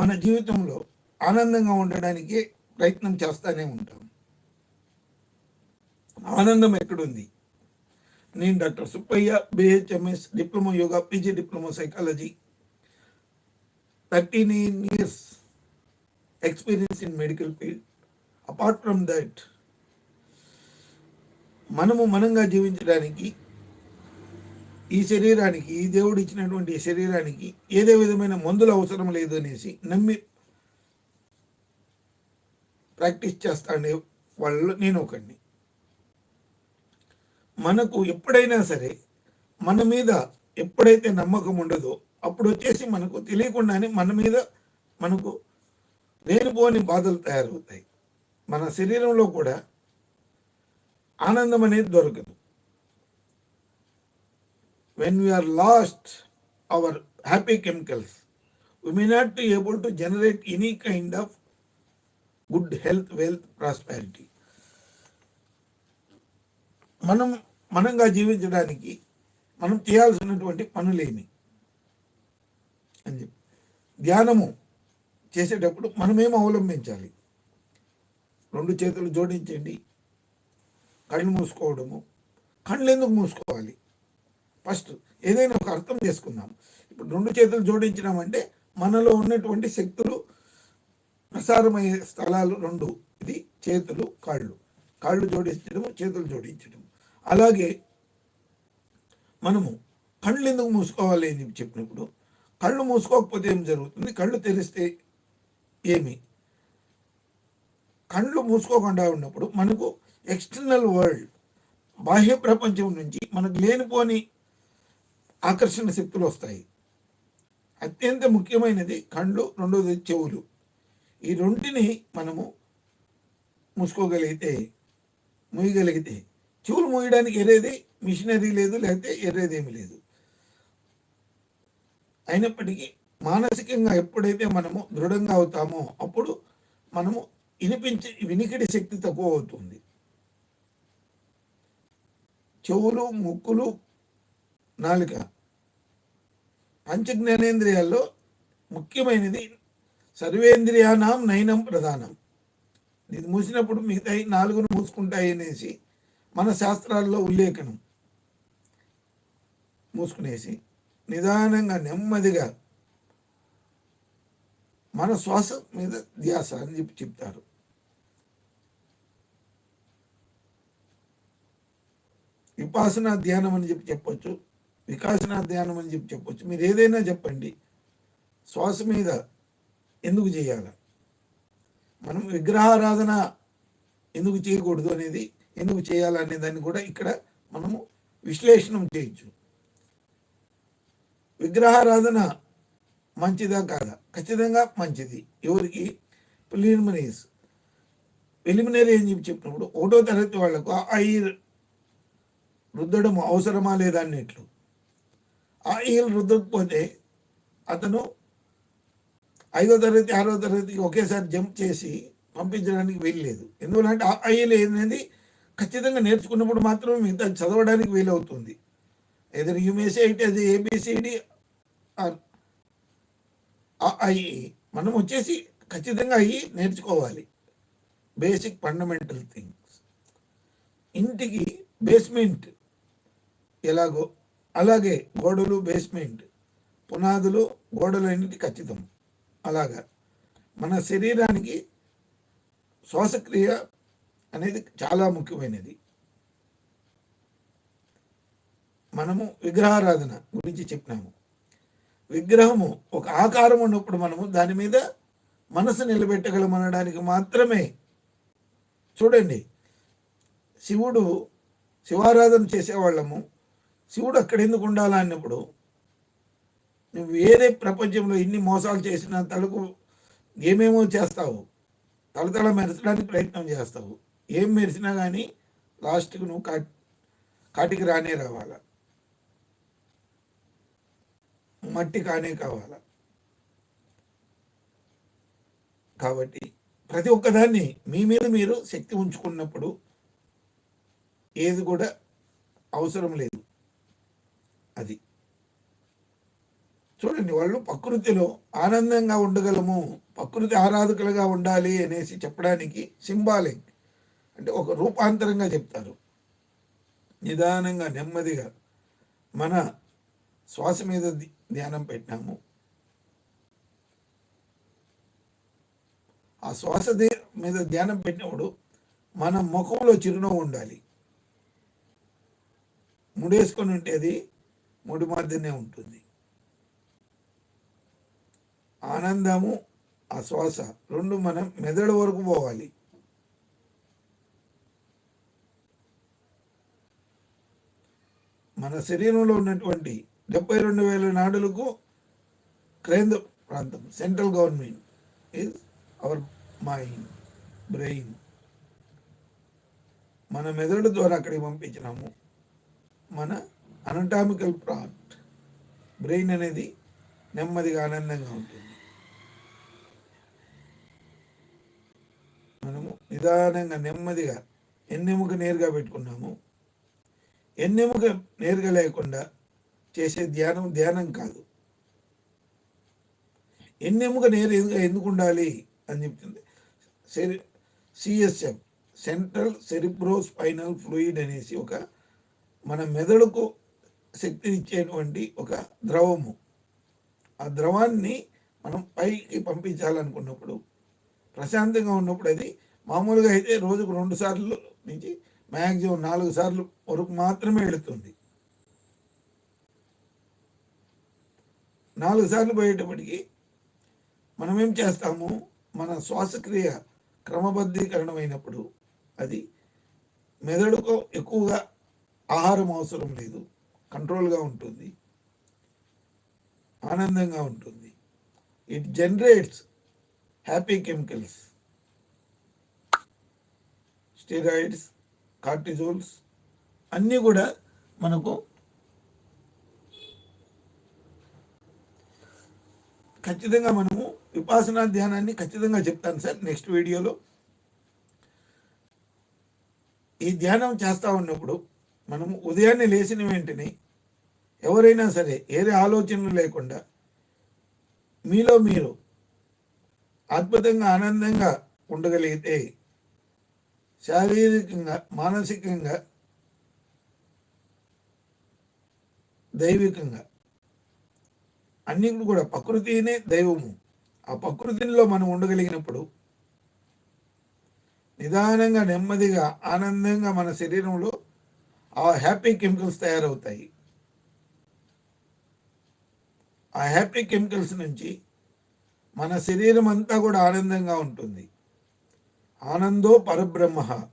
మన జీవితంలో ఆనందంగా ఉండడానికి ప్రయత్నం చేస్తూనే ఉంటాం. ఆనందం ఎక్కడుంది? నేను doctor Subbaiah BHMS diploma yoga PG diploma psychology. Thirty nine years experience in medical field. Apart from that మనము మనంగా జీవించడానికి ఈ శరీరానికి ఈ దేవుడు ఇచ్చినటువంటి శరీరానికి ఏదే విధమైన మందులు అవసరం లేదు అనేసి నమ్మి ప్రాక్టీస్ చేస్తానే వాళ్ళు నేను ఒకడిని. మనకు ఎప్పుడైనా సరే మన మీద ఎప్పుడైతే నమ్మకం ఉండదో అప్పుడు వచ్చేసి మనకు తెలియకుండానే మన మీద మనకు లేనిపోని బాధలు తయారవుతాయి. మన శరీరంలో కూడా ఆనందం అనేది దొరకదు. When we are lost our happy chemicals, we may not be able to generate any kind of good health wealth prosperity మనం మనంగా జీవించడానికి మనం చేయాల్సినటువంటి పనులేమి అని చెప్పి ధ్యానము చేసేటప్పుడు మనమేం అవలంబించాలి రెండు చేతులు జోడించండి కళ్ళు మూసుకోవడము కళ్ళు ఎందుకు మూసుకోవాలి ఫస్ట్ ఏదైనా ఒక అర్థం చేసుకుందాం. ఇప్పుడు రెండు చేతులు జోడించినామంటే మనలో ఉన్నటువంటి శక్తులు ప్రసారమయ్యే స్థలాలు రెండు. ఇది చేతులు కాళ్ళు. కాళ్ళు జోడించడం చేతులు జోడించడం అలాగే మనము కళ్ళు ఎందుకు మూసుకోవాలి అని చెప్పినప్పుడు కళ్ళు మూసుకోకపోతే ఏం జరుగుతుంది? కళ్ళు తెరిస్తే ఏమి? కళ్ళు మూసుకోకుండా ఉన్నప్పుడు మనకు ఎక్స్టర్నల్ వరల్డ్ బాహ్య ప్రపంచం నుంచి మనకు లేనిపోని ఆకర్షణ శక్తులు వస్తాయి. అత్యంత ముఖ్యమైనది కళ్ళు రెండోది చెవులు. ఈ రెంటిని మనము మూసుకోగలిగితే మూయగలిగితే చెవులు మూయడానికి ఎరేది మిషనరీ లేదు లేకపోతే ఎర్రేదేమీ లేదు. అయినప్పటికీ మానసికంగా ఎప్పుడైతే మనము దృఢంగా అవుతామో అప్పుడు మనము వినిపించే వినికిడి శక్తి తక్కువ అవుతుంది. చెవులు ముక్కులు నాలుక. పంచ జ్ఞానేంద్రియాల్లో ముఖ్యమైనది సర్వేంద్రియానాం నయనం ప్రధానం. ఇది మూసినప్పుడు మిగతా నాలుగును మూసుకుంటాయి అనేసి మన శాస్త్రాల్లో ఉల్లేఖనం. మూసుకునేసి నిదానంగా నెమ్మదిగా మన శ్వాస మీద ధ్యాస అని చెప్పి చెప్తారు. విపాసన ధ్యానం అని చెప్పి చెప్పొచ్చు. వికాసన ధ్యానం అని చెప్పి చెప్పొచ్చు. మీరు ఏదైనా చెప్పండి. శ్వాస మీద ఎందుకు చేయాలి? మనం విగ్రహారాధన ఎందుకు చేయకూడదు అనేది ఎందుకు చేయాలనే దాన్ని కూడా ఇక్కడ మనము విశ్లేషణం చేయొచ్చు. విగ్రహారాధన మంచిదా కాదా? ఖచ్చితంగా మంచిది. ఎవరికి? ప్రిలిమినరీస్. ప్రిలిమినరీ అని చెప్పి చెప్పినప్పుడు ఒకటో తరగతి వాళ్ళకు ఐ రుద్దడం అవసరమా లేదా అన్నట్లు. ఆయిల్ ఈలు రుద్దకపోతే అతను ఐదో తరగతి ఆరో తరగతికి ఒకేసారి జంప్ చేసి పంపించడానికి వీల్లేదు. ఎందుకంటే ఆ ఏంటనేది అనేది ఖచ్చితంగా నేర్చుకున్నప్పుడు మాత్రమే మిగతా చదవడానికి వీలవుతుంది. ఏదైనా యూమేసీ అయితే అది ఏబిసిడి ఐ మనం వచ్చేసి ఖచ్చితంగా అయ్యి నేర్చుకోవాలి. Basic fundamental things. ఇంటికి బేస్మెంట్ ఎలాగో అలాగే గోడలు బేస్మెంట్ పునాదులు గోడలు అనేది ఖచ్చితం. అలాగా. మన శరీరానికి శ్వాసక్రియ అనేది చాలా ముఖ్యమైనది. మనము విగ్రహారాధన గురించి చెప్పినాము. విగ్రహము ఒక ఆకారం ఉన్నప్పుడు మనము దాని మీద మనసు నిలబెట్టగలమనడానికి మాత్రమే చూడండి. శివుడు శివారాధన చేసేవాళ్ళము. శివుడు అక్కడ ఎందుకు ఉండాలా అన్నప్పుడు? నువ్వు వేరే ప్రపంచంలో ఇన్ని మోసాలు చేసినా తలకు ఏమేమో చేస్తావు? తలతల మెరచడానికి ప్రయత్నం చేస్తావు. ఏం మెరిసినా కానీ లాస్ట్కి నువ్వు కా కాటికి రానే రావాలా? మట్టి కానే కావాలా? కాబట్టి ప్రతి ఒక్కదాన్ని మీ మీద మీరు శక్తి ఉంచుకున్నప్పుడు ఏది కూడా అవసరం లేదు. అది. చూడండి వాళ్ళు ప్రకృతిలో ఆనందంగా ఉండగలము ప్రకృతి ఆరాధకులుగా ఉండాలి అనేసి చెప్పడానికి సింబాలిక్ అంటే ఒక రూపాంతరంగా చెప్తారు. నిదానంగా నెమ్మదిగా మన శ్వాస మీద ధ్యానం పెట్టినాము. ఆ శ్వాస మీద ధ్యానం పెట్టినప్పుడు మన ముఖంలో చిరునవ్వు ఉండాలి. ముడేసుకొని ఉంటే అది ముడి మధ్యనే ఉంటుంది. ఆనందము ఆ శ్వాస రెండు మనం మెదడు వరకు పోవాలి. మన శరీరంలో ఉన్నటువంటి డెబ్బై రెండు వేల నాడులకు కేంద్ర ప్రాంతం central government is our mind brain మన మెదడు ద్వారా అక్కడికి పంపించినాము. మన అనటామికల్ పార్ట్ బ్రెయిన్ అనేది నెమ్మదిగా ఆనందంగా ఉంటుంది. మనము నిదానంగా నెమ్మదిగా ఎన్నెముక నేరుగా పెట్టుకున్నాము. ఎన్నెముక నేరుగా లేకుండా చేసే ధ్యానం ధ్యానం కాదు. ఎన్నెముక నేరు ఎందుకు ఎందుకు ఉండాలి అని చెప్తుంది. సెరి CSF central cerebrospinal fluid అనేసి ఒక మన మెదడుకు శక్తినిచ్చేటువంటి ఒక ద్రవము. ఆ ద్రవాన్ని మనం పైకి పంపించాలనుకున్నప్పుడు ప్రశాంతంగా ఉన్నప్పుడు అది మామూలుగా అయితే రోజుకు రెండు సార్లు నుంచి మ్యాక్సిమం నాలుగు సార్లు వరకు మాత్రమే వెళుతుంది. నాలుగు సార్లు పోయేటప్పటికి మనం ఏం చేస్తాము? మన శ్వాసక్రియ క్రమబద్ధీకరణమైనప్పుడు అది మెదడుకు ఎక్కువగా ఆహారం అవసరం లేదు. కంట్రోల్గా ఉంటుంది. ఆనందంగా ఉంటుంది. It generates happy chemicals. Steroids cortisols అన్నీ కూడా మనకు ఖచ్చితంగా మనము విపాసనా ధ్యానాన్ని ఖచ్చితంగా చెప్తాను సార్ నెక్స్ట్ వీడియోలో. ఈ ధ్యానం చేస్తూ ఉన్నప్పుడు మనము ఉదయాన్నే లేచిన వెంటనే ఎవరైనా సరే ఏదే ఆలోచనలు లేకుండా మీలో మీరు అద్భుతంగా ఆనందంగా ఉండగలిగితే శారీరకంగా మానసికంగా దైవికంగా అన్ని కూడా ప్రకృతినే దైవము. ఆ ప్రకృతిలో మనం ఉండగలిగినప్పుడు నిదానంగా నెమ్మదిగా ఆనందంగా మన శరీరంలో ఆ హ్యాపీ కెమికల్స్ తయారవుతాయి. ఆ హ్యాపీ కెమికల్స్ నుంచి మన శరీరం అంతా కూడా ఆనందంగా ఉంటుంది. ఆనందో పరబ్రహ్మ.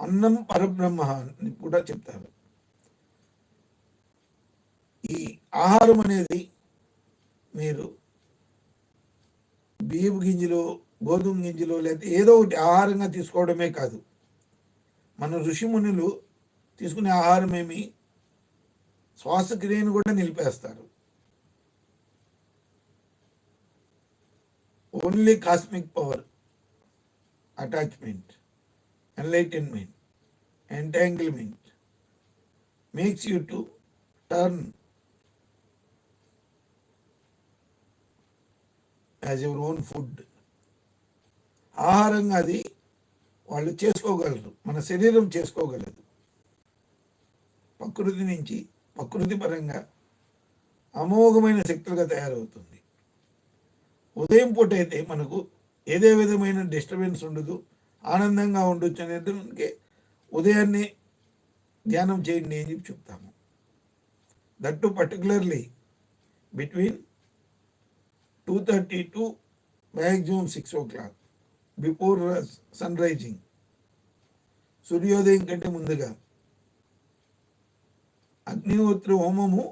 అన్నం పరబ్రహ్మ అని కూడా చెప్తారు. ఈ ఆహారం అనేది మీరు బియ్యపు గింజలు గోధుమ గింజలు లేకపోతే ఏదో ఒకటి ఆహారంగా తీసుకోవడమే కాదు. మన ఋషిమునులు తీసుకునే ఆహారం ఏమి శ్వాసక్రియను కూడా నిలిపేస్తారు. Only cosmic power attachment enlightenment entanglement makes you to turn as your own food ఆహారంగా అది వాళ్ళు చేసుకోగలరు. మన శరీరం చేసుకోగలదు. ప్రకృతి నుంచి ప్రకృతి పరంగా అమోఘమైన శక్తులుగా తయారవుతుంది. ఉదయం పూట అయితే మనకు ఏదే విధమైన డిస్టర్బెన్స్ ఉండదు ఆనందంగా ఉండొచ్చు అనేదానికి ఉదయాన్నే ధ్యానం చేయండి అని చెప్పి చెప్తాము. That particularly between two thirty to maximum six o'clock before sun rising. సూర్యోదయం కంటే ముందుగా. అగ్నిహోత్ర హోమము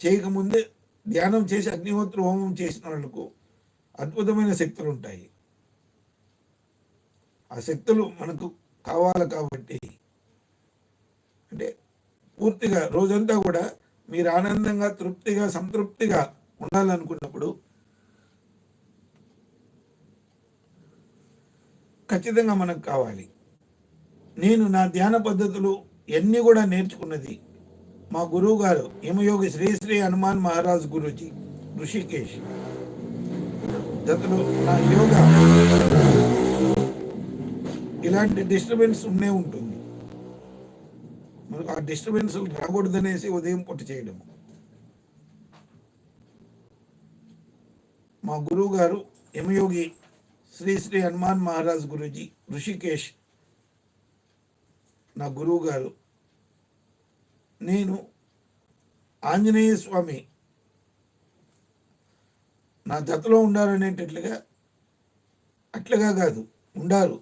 చేయకముందే ధ్యానం చేసి అగ్నిహోత్ర హోమం చేసిన వాళ్ళకు అద్భుతమైన శక్తులు ఉంటాయి ఆ శక్తులు మనకు కావాలి కాబట్టి. అంటే పూర్తిగా రోజంతా కూడా మీరు ఆనందంగా తృప్తిగా సంతృప్తిగా ఉండాలనుకున్నప్పుడు ఖచ్చితంగా మనకు కావాలి. నేను నా ధ్యాన పద్ధతులు ఎన్ని కూడా నేర్చుకున్నది మా గురువు గారు హిమయోగి శ్రీ శ్రీ హనుమాన్ మహారాజ్ గురూజీ ఋషికేశ్. జతలో నా యోగ. ఇలాంటి డిస్టర్బెన్స్ ఉండే ఉంటుంది. మనకు ఆ డిస్టర్బెన్స్ రాకూడదనేసి ఉదయం పుట్టి చేయడం. మా గురువు గారు యమయోగి శ్రీ శ్రీ హనుమాన్ మహారాజ్ గురూజీ ఋషికేశ్ నా గురువు గారు నేను ఆంజనేయ స్వామి. నా జతలో ఉండాలనేటట్లుగా అట్లుగా కాదు ఉండారు.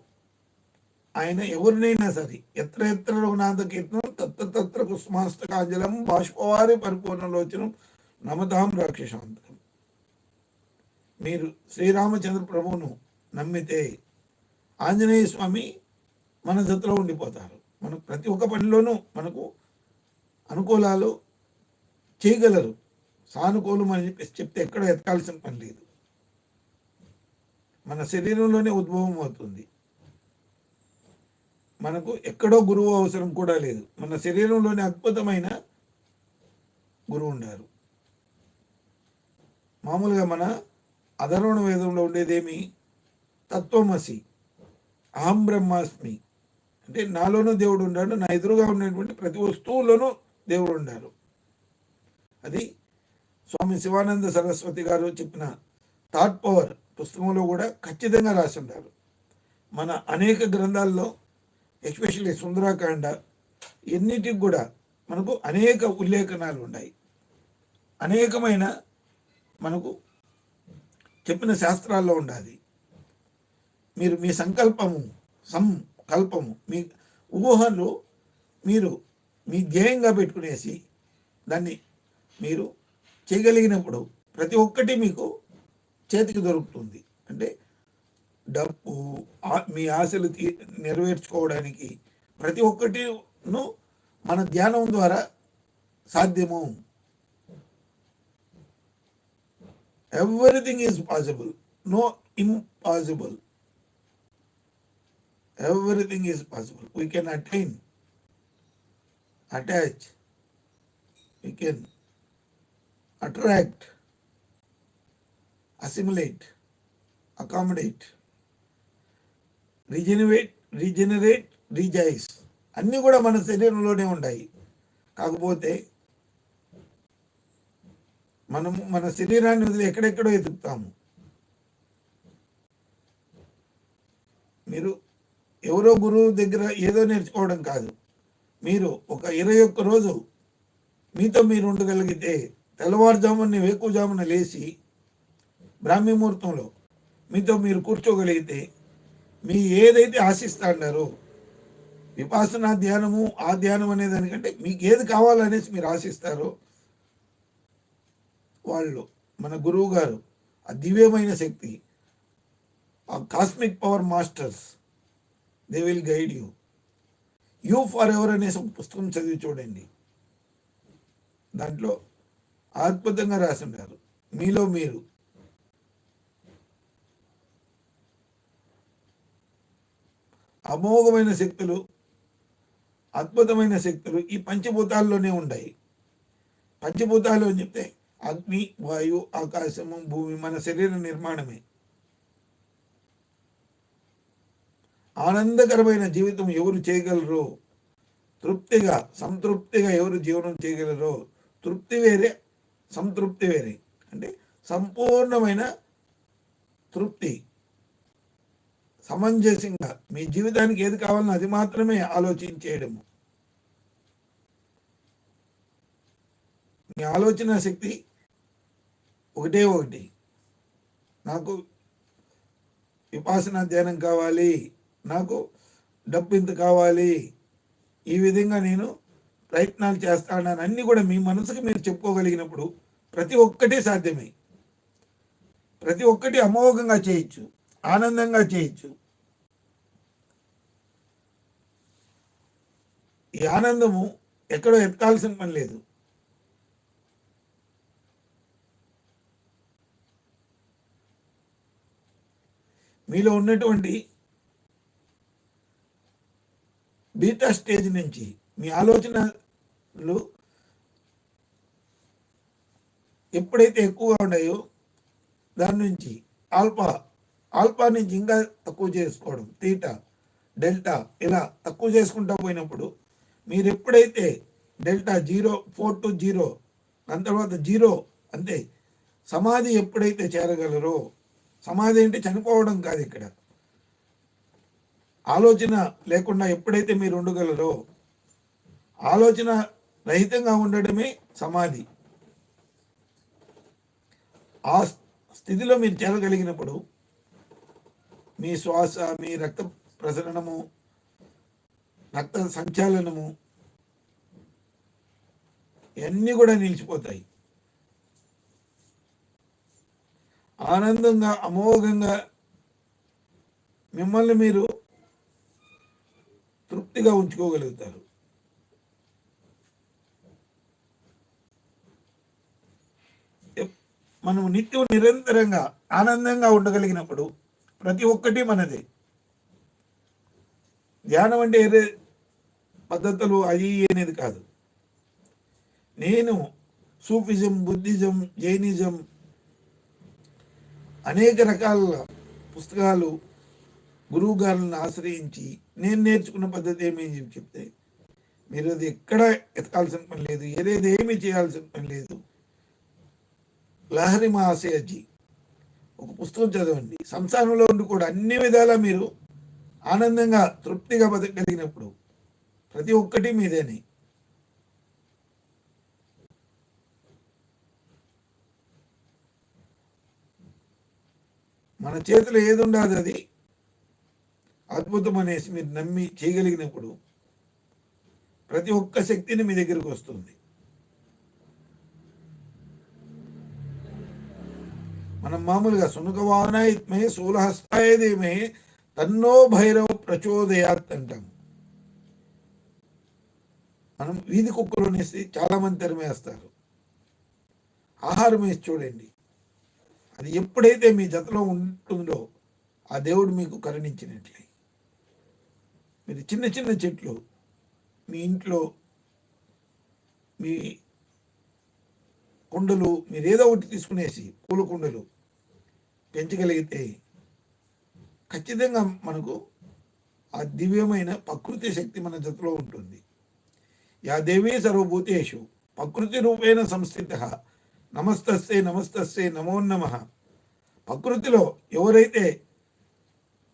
ఆయన ఎవరినైనా సరే ఎత్ర ఎత్ర రఘునాథ కీర్తనం తత్ర తత్ర కుస్మాస్తకాంజలం బాష్పవారి పరిపూర్ణలోచనం నమతాం రాక్షసాంతకం మీరు శ్రీరామచంద్ర ప్రభువును నమ్మితే ఆంజనేయ స్వామి మన జతలో ఉండిపోతారు. మనకు ప్రతి ఒక్క పనిలోనూ మనకు అనుకూలాలు చేయగలరు. సానుకూలం అని చెప్పేసి చెప్తే ఎక్కడ ఎతకాల్సిన పని లేదు. మన శరీరంలోనే ఉద్భవం అవుతుంది. మనకు ఎక్కడో గురువు అవసరం కూడా లేదు. మన శరీరంలోనే అద్భుతమైన గురువు ఉండారు మామూలుగా మన అధర్వణ వేదంలో ఉండేదేమి? తత్వమసి అహం బ్రహ్మాస్మి. అంటే నాలోనూ దేవుడు ఉన్నాడు నా ఎదురుగా ఉన్నటువంటి ప్రతి వస్తువులోనూ దేవుడు ఉన్నారు అది స్వామి శివానంద సరస్వతి గారు చెప్పిన థాట్ పవర్ పుస్తకంలో కూడా ఖచ్చితంగా రాసి ఉంటారు. మన అనేక గ్రంథాల్లో ఎస్పెషల్లీ సుందరాకాండ ఎన్నిటికి కూడా మనకు అనేక ఉల్లేఖనాలు ఉన్నాయి. అనేకమైన మనకు చెప్పిన శాస్త్రాల్లో ఉండాలి మీరు మీ సంకల్పము సంకల్పము మీ ఊహలు మీరు మీ ధ్యేయంగా పెట్టుకునేసి దాన్ని మీరు చేయగలిగినప్పుడు ప్రతి ఒక్కటి మీకు చేతికి దొరుకుతుంది. అంటే డబ్బు ఆ- మీ ఆశలు తీ నెరవేర్చుకోవడానికి ప్రతి ఒక్కటిను మన ధ్యానం ద్వారా సాధ్యము. Everything is possible no impossible everything is possible we can attain attach we can attract assimilate accommodate regenerate regenerate rejoice అన్నీ కూడా మన శరీరంలోనే ఉంటాయి కాకపోతే మనము మన శరీరాన్ని వదిలి ఎక్కడెక్కడో ఎదుగుతాము. మీరు ఎవరో గురువు దగ్గర ఏదో నేర్చుకోవడం కాదు. మీరు ఒక ఇరవై ఒక్క రోజు మీతో మీరు ఉండగలిగితే తెల్లవారుజామున వేకుజామున లేచి బ్రాహ్మీ ముహూర్తంలో మీతో మీరు కూర్చోగలిగితే మీ ఏదైతే ఆశిస్తాడారో విపాసనా ధ్యానము ఆ ధ్యానం అనే దానికంటే మీకు ఏది కావాలనేసి మీరు ఆశిస్తారో వాళ్ళు మన గురువు గారు ఆ దివ్యమైన శక్తి ఆ cosmic power masters they will guide you you forever అనేసి ఒక పుస్తకం చదివి చూడండి. దాంట్లో అద్భుతంగా రాసి ఉంటారు మీలో మీరు. అమోఘమైన శక్తులు అద్భుతమైన శక్తులు ఈ పంచభూతాల్లోనే ఉన్నాయి పంచభూతాలు అని చెప్తే అగ్ని వాయు ఆకాశము భూమి మన శరీర నిర్మాణమే. ఆనందకరమైన జీవితం ఎవరు చేయగలరు? తృప్తిగా సంతృప్తిగా ఎవరు జీవనం చేయగలరు? తృప్తి వేరే సంతృప్తి వేరే. అంటే సంపూర్ణమైన తృప్తి. సమంజసంగా మీ జీవితానికి ఏది కావాలని అది మాత్రమే ఆలోచించేయడము. మీ ఆలోచన శక్తి ఒకటే ఒకటి. నాకు విపాసన ధ్యానం కావాలి. నాకు డబ్బు ఇంత కావాలి. ఈ విధంగా నేను ప్రయత్నాలు చేస్తానని అన్నీ కూడా మీ మనసుకి మీరు చెప్పుకోగలిగినప్పుడు ప్రతి ఒక్కటి సాధ్యమే. ప్రతి ఒక్కటి అమోఘంగా చేయొచ్చు ఆనందంగా చేయొచ్చు. ఈ ఆనందము ఎక్కడో ఎత్తాల్సిన పని లేదు. మీలో ఉన్నటువంటి బీటా స్టేజ్ నుంచి మీ ఆలోచనలు ఎప్పుడైతే ఎక్కువగా ఉన్నాయో దాని నుంచి ఆల్ఫా ఆల్ఫా నుంచి ఇంకా తక్కువ చేసుకోవడం తీటా డెల్టా ఇలా తక్కువ చేసుకుంటా పోయినప్పుడు మీరు ఎప్పుడైతే delta zero four two zero దాని తర్వాత జీరో అంతే సమాధి ఎప్పుడైతే చేరగలరో సమాధి అంటే చనిపోవడం కాదు ఇక్కడ. ఆలోచన లేకుండా ఎప్పుడైతే మీరు ఉండగలరో ఆలోచన రహితంగా ఉండడమే సమాధి. ఆ స్థితిలో మీరు చేరగలిగినప్పుడు మీ శ్వాస మీ రక్త ప్రసరణము రక్త సంచాలనము ఇవన్నీ కూడా నిలిచిపోతాయి. ఆనందంగా అమోఘంగా మిమ్మల్ని మీరు తృప్తిగా ఉంచుకోగలుగుతారు. మనం నిత్యం నిరంతరంగా ఆనందంగా ఉండగలిగినప్పుడు ప్రతి ఒక్కటి మనదే. ధ్యానం అంటే ఏదే పద్ధతులు అవి అనేది కాదు. నేను సూఫిజం బుద్ధిజం జైనిజం అనేక రకాల పుస్తకాలు గురువు గారులను ఆశ్రయించి నేను నేర్చుకున్న పద్ధతి ఏమేమి చెప్పి చెప్తే మీరు అది ఎక్కడ ఎతకాల్సిన పని లేదు ఏదేది ఏమీ చేయాల్సిన పని లేదు. లహరి మహాశయజీ ఒక పుస్తకం చదవండి. సంసారంలో ఉండి కూడా అన్ని విధాలా మీరు ఆనందంగా తృప్తిగా బతకగలిగినప్పుడు ప్రతి ఒక్కటి మీదేనే. మన చేతిలో ఏది ఉండదు అది? అద్భుతం అనేసి మీరు నమ్మి చేయగలిగినప్పుడు ప్రతి ఒక్క శక్తిని మీ దగ్గరికి వస్తుంది. మనం మామూలుగా సునకవానాయిత్మే శూలహస్తాయదేమే తన్నో భైరవ ప్రచోదయాత్ అంటాం. మనం వీధి కుక్కలు అనేసి చాలామంది తరిమేస్తారు. ఆహారం వేసి చూడండి. అది ఎప్పుడైతే మీ జతలో ఉంటుందో ఆ దేవుడు మీకు కరుణించినట్లే. మీరు చిన్న చిన్న చెట్లు మీ ఇంట్లో మీ కుండలు మీరు ఏదో ఒకటి తీసుకునేసి పూల కుండలు పెంచగలిగితే ఖచ్చితంగా మనకు ఆ దివ్యమైన ప్రకృతి శక్తి మన జతలో ఉంటుంది. యా దేవీ సర్వభూతేషు ప్రకృతి రూపేణ సంస్థిత నమస్తస్తే నమస్తస్తే నమో నమ. ప్రకృతిలో ఎవరైతే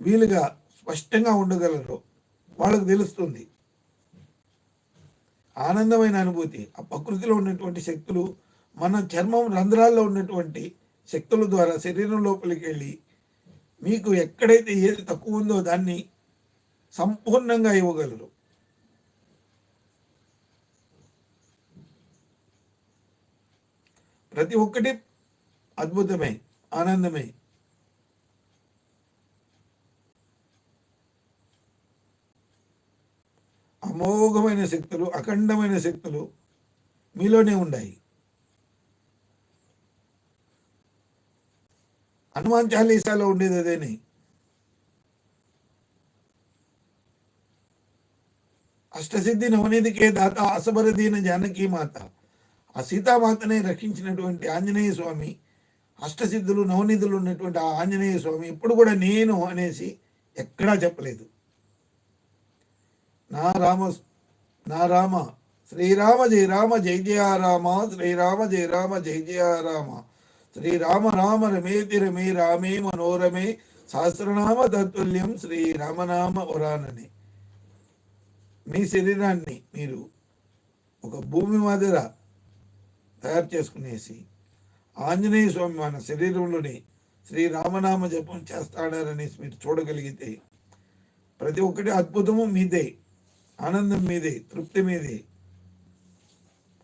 వీలుగా స్పష్టంగా ఉండగలరో వాళ్ళకు తెలుస్తుంది. ఆనందమైన అనుభూతి. ఆ ప్రకృతిలో ఉన్నటువంటి శక్తులు మన చర్మం రంధ్రాల్లో ఉన్నటువంటి శక్తుల ద్వారా శరీరం లోపలికి వెళ్ళి మీకు ఎక్కడైతే ఏది తక్కువ ఉందో దాన్ని సంపూర్ణంగా ఇవ్వగలరు. ప్రతి ఒక్కటి అద్భుతమే ఆనందమే. అమోఘమైన శక్తులు అఖండమైన శక్తులు మీలోనే ఉన్నాయి హనుమాన్ చాలీసాలో ఉండేది అదేని. అష్టసిద్ధి నవనిధికే దాత అసబరదీన జానకీ మాత. ఆ సీతామాతనే రక్షించినటువంటి ఆంజనేయ స్వామి అష్టసిద్ధులు నవనిధులు ఉన్నటువంటి ఆ ఆంజనేయ స్వామి ఇప్పుడు కూడా నేను అనేసి ఎక్కడా చెప్పలేదు. నా రామ నా రామ శ్రీరామ జయ రామ జయ జయ రామ శ్రీరామ జయ రామ జయ జయ రామ. శ్రీరామ రామ రమేతి రమే రామే మనోరమే సహస్రనామ తత్తుల్యం శ్రీరామనామ వరానని. మీ శరీరాన్ని మీరు ఒక భూమి మాదిర తయారు చేసుకునేసి ఆంజనేయ స్వామి మన శరీరంలోని శ్రీరామనామ జపం చేస్తాడారనేసి మీరు చూడగలిగితే ప్రతి ఒక్కటి అద్భుతము మీదే. ఆనందం మీదే తృప్తి మీదే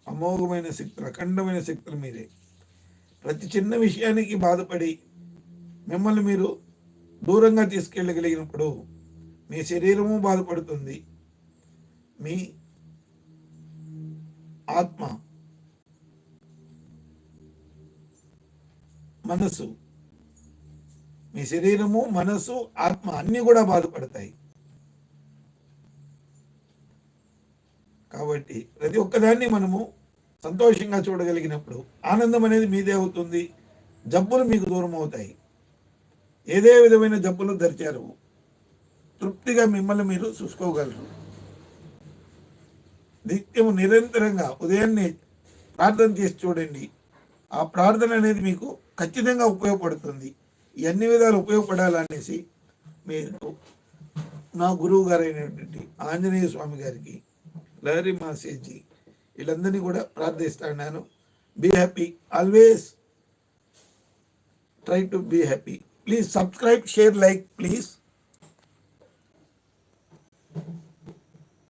అమోఘమైన శక్తులు అఖండమైన శక్తులు మీదే. ప్రతి చిన్న విషయానికి బాధపడి మిమ్మల్ని మీరు దూరంగా తీసుకెళ్ళగలిగినప్పుడు మీ శరీరము బాధపడుతుంది. మీ ఆత్మ మనసు మీ శరీరము మనసు ఆత్మ అన్నీ కూడా బాధపడతాయి. కాబట్టి ప్రతి ఒక్కదాన్ని మనము సంతోషంగా చూడగలిగినప్పుడు ఆనందం అనేది మీదే అవుతుంది జబ్బులు మీకు దూరం అవుతాయి. ఏదే విధమైన జబ్బులు దరిచారు తృప్తిగా మిమ్మల్ని మీరు చూసుకోగలరు. నిత్యము నిరంతరంగా ఉదయాన్నే ప్రార్థన చేసి చూడండి. ఆ ప్రార్థన అనేది మీకు ఖచ్చితంగా ఉపయోగపడుతుంది. ఎన్ని అన్ని విధాలు ఉపయోగపడాలనేసి మీరు నా గురువు గారైనటువంటి ఆంజనేయ స్వామి గారికి లహరి మాసేజీ వీళ్ళందరినీ కూడా ప్రార్థిస్తున్నాను be happy always try to be happy please subscribe share like please